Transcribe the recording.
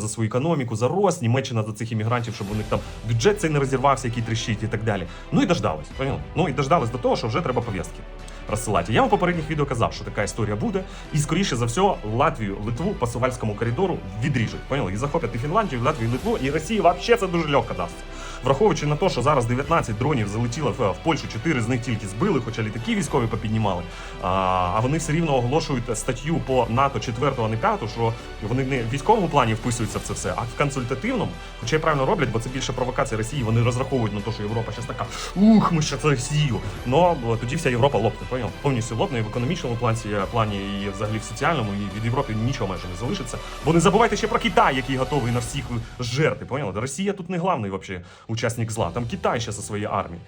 за свою економіку, за рост, Німеччина за цих іммігрантів, щоб у них там бюджет цей не розірвався, який тріщить і так далі. Ну і дождались. Поняли? Ну і дождались до того, що вже треба пов'язки розсилати. Я вам в попередніх відео казав, що така історія буде, і скоріше за все Латвію, Литву по Сувальському коридору відріжуть. Поняли? І захоплять і Фінландію, і Латвію, і Литву, і Росії взагалі це дуже легко дасться. Враховуючи на те, що зараз 19 дронів залетіло в, Польщу, 4 з них тільки збили, хоча літаки військові попіднімали. А, вони все рівно оголошують статтю по НАТО 4, а не 5, що вони не в військовому плані вписуються в це все, а в консультативному. Хоча й правильно роблять, бо це більше провокація Росії. Вони розраховують на те, що Європа зараз така ух, ми ще це Росію. Но тоді вся Європа лопне, поняв? Повністю лопне і в економічному плані, плані, і взагалі в соціальному, і від Європи нічого майже не залишиться. Бо не забувайте ще про Китай, який готовий на всіх жерти. Поняли? Росія тут не главний вообще учасник зла. Там Китай ще со своєю армією.